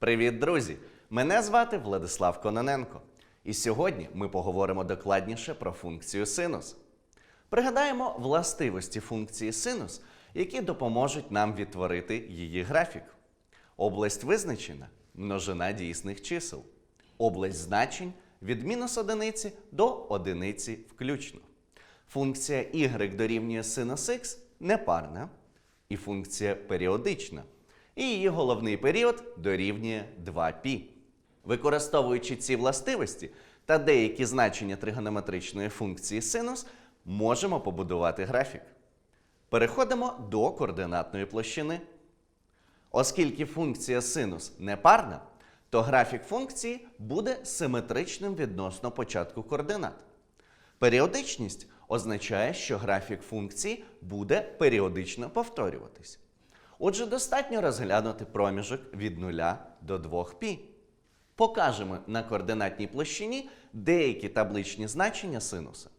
Привіт, друзі! Мене звати Владислав Кононенко. І сьогодні ми поговоримо докладніше про функцію синус. Пригадаємо властивості функції синус, які допоможуть нам відтворити її графік. Область визначена множина дійсних чисел. Область значень від мінус одиниці до одиниці включно. Функція y дорівнює синус х непарна, і функція періодична. І її головний період дорівнює 2π. Використовуючи ці властивості та деякі значення тригонометричної функції синус, можемо побудувати графік. Переходимо до координатної площини. Оскільки функція синус непарна, то графік функції буде симетричним відносно початку координат. Періодичність означає, що графік функції буде періодично повторюватись. Отже, достатньо розглянути проміжок від 0 до 2π. Покажемо на координатній площині деякі табличні значення синуса.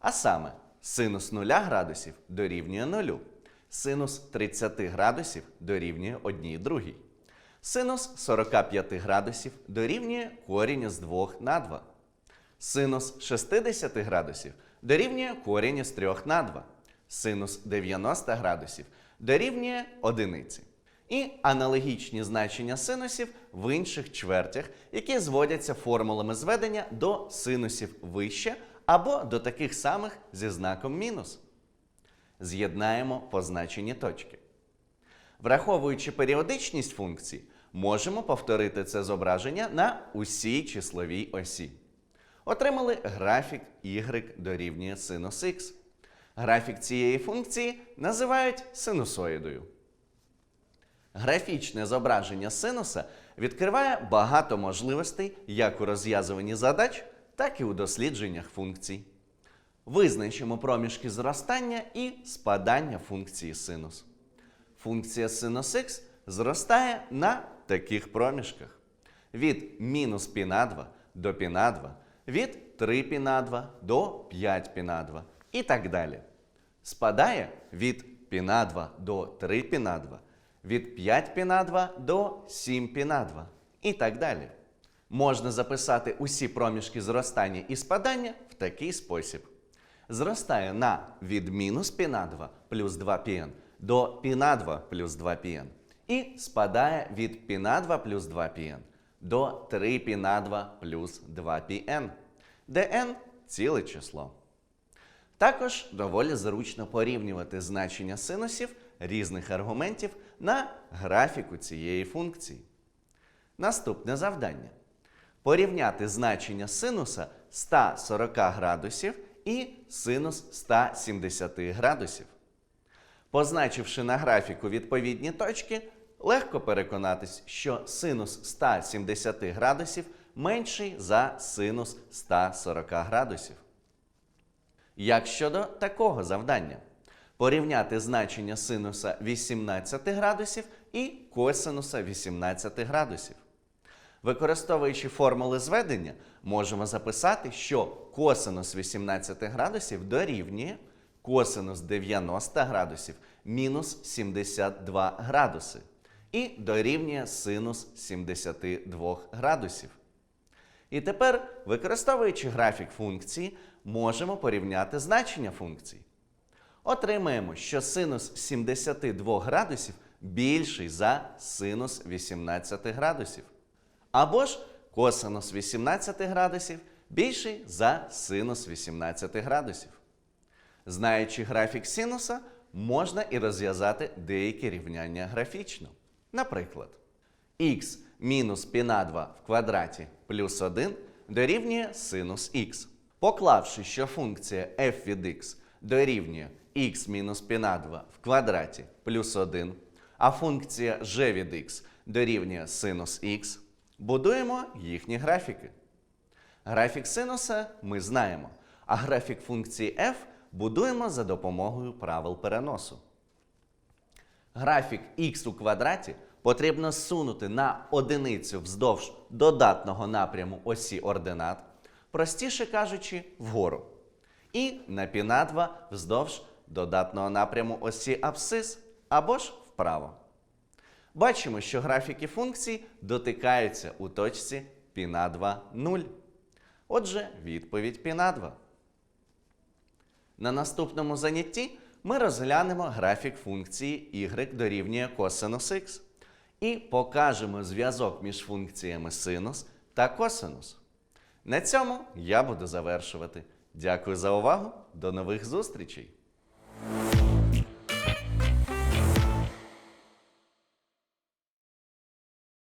А саме, синус 0 градусів дорівнює 0, синус 30 градусів дорівнює 1 другій. Синус 45 градусів дорівнює корінь з 2 на 2. Синус 60 градусів дорівнює корінь із 3 на 2. Синус 90 градусів дорівнює одиниці. І аналогічні значення синусів в інших чвертях, які зводяться формулами зведення до синусів вище або до таких самих зі знаком мінус. З'єднаємо позначені точки. Враховуючи періодичність функцій, можемо повторити це зображення на усій числовій осі. Отримали графік y дорівнює синус х. Графік цієї функції називають синусоїдою. Графічне зображення синуса відкриває багато можливостей як у розв'язуванні задач, так і у дослідженнях функцій. Визначимо проміжки зростання і спадання функції синус. Функція синус х зростає на таких проміжках: від мінус π на 2 до π на 2, від 3 π на 2 до 5 π на 2 і так далі. Спадає від піна 2 до 3 піна 2, від 5 піна 2 до 7 піна 2 і так далі. Можна записати усі проміжки зростання і спадання в такий спосіб. Зростає на від мінус піна 2 плюс 2 пін до піна 2 плюс 2 пін. І спадає від піна 2 плюс 2 пін до 3 піна 2 плюс 2 пін, де n – ціле число. Також доволі зручно порівнювати значення синусів різних аргументів на графіку цієї функції. Наступне завдання: порівняти значення синуса 140 градусів і синус 170 градусів. Позначивши на графіку відповідні точки, легко переконатись, що синус 170 градусів менший за синус 140 градусів. Як щодо такого завдання? Порівняти значення синуса 18 градусів і косинуса 18 градусів. Використовуючи формули зведення, можемо записати, що косинус 18 градусів дорівнює косинус 90 градусів мінус 72 градуси і дорівнює синус 72 градусів. І тепер, використовуючи графік функції, можемо порівняти значення функцій. Отримаємо, що синус 72 градусів більший за синус 18 градусів. Або ж косинус 18 градусів більший за синус 18 градусів. Знаючи графік синуса, можна і розв'язати деякі рівняння графічно. Наприклад, х мінус π2 в квадраті плюс 1 дорівнює синус х. Поклавши, що функція f від x дорівнює х мінус π2 в квадраті плюс 1, а функція g від x дорівнює синус х, будуємо їхні графіки. Графік синуса ми знаємо, а графік функції f будуємо за допомогою правил переносу. Графік х у квадраті потрібно сунути на одиницю вздовж додатного напряму осі ординат, простіше кажучи, вгору. І на пінатва вздовж додатного напряму осі абсцис або ж вправо. Бачимо, що графіки функцій дотикаються у точці піна 2 0. Отже, відповідь піна 2. На наступному занятті ми розглянемо графік функції y дорівнює косинус х і покажемо зв'язок між функціями синус та косинус. На цьому я буду завершувати. Дякую за увагу. До нових зустрічей!